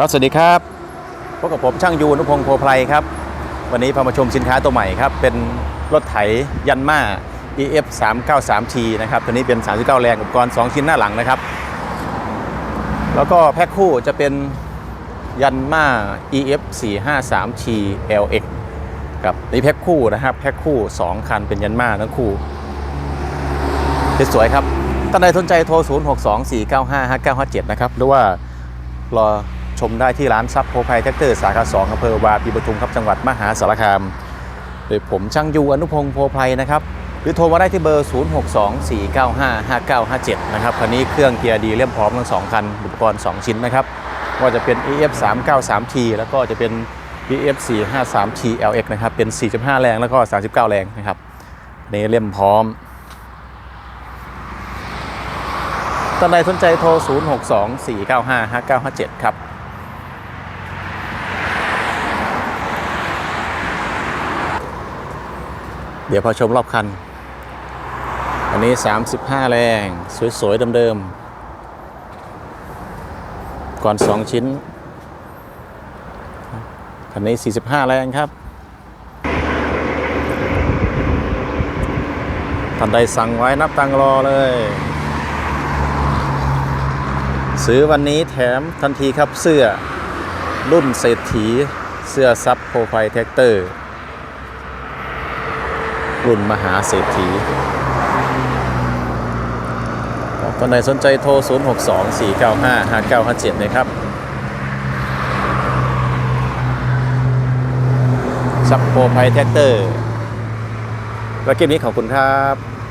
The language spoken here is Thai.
ครับสวัสดีครับพบกับผมช่างยูนุพงศ์โพไพรครับ วันนี้พามาชมสินค้าตัวใหม่ครับ เป็นรถไถยันมา EF 3 9 3 T นะครับ ตัวนี้เป็น 39 แรงอุปกรณ์2ชิ้นหน้าหลังนะครับ แล้วก็แพ็คคู่จะเป็นยันมา EF 4 5 3 T LX ครับนี่แพ็คคู่นะครับแพ็คคู่ 2 คันเป็นยันมาทั้งคู่สวยครับท่านใดสนใจโทร 0 6 2 4 9 5 5 9 5 7 นะครับ หรือว่ารอ ชมได้ที่ร้านซับโพไพแท็กเตอร์สาขา2องอำเภอวาปีปทุมครับจังหวัดมหาสารคาม โดยผมช่างยูอนุพงศ์โพไพรนะครับ หรือโทรมาได้ที่เบอร์ 0624955957 นะครับคันนี้เครื่องเกียร์ดีเรียบพร้อมทั้ง 2 คัน อุปกรณ์ 2 ชิ้นนะครับว่าจะเป็น EF 393T แล้วก็จะเป็น EF 453T LX นะครับ เป็น 45 แรงแล้วก็ 39 แรงนะครับนนี้เล่มพร้อมท่านใดสนใจโทร 0624955957 ครับ เดี๋ยวพอชมรอบคัน อันนี้ 35 แรง สวย ๆ เดิม ๆ ก่อน 2 ชิ้น คันนี้ 45 แรงครับท่านใดสั่งไว้นับตังรอเลย ซื้อวันนี้แถมทันทีครับเสื้อรุ่นเศรษฐีเสื้อซับโปรไฟแท็กเตอร์ รุ่นมหาเศรษฐีคนไหนสนใจโทร 0 6 2 4 9 5 5 9 5 7 นะครับ ซับโปรไพแท็กเตอร์ และคลิปนี้ขอบคุณครับ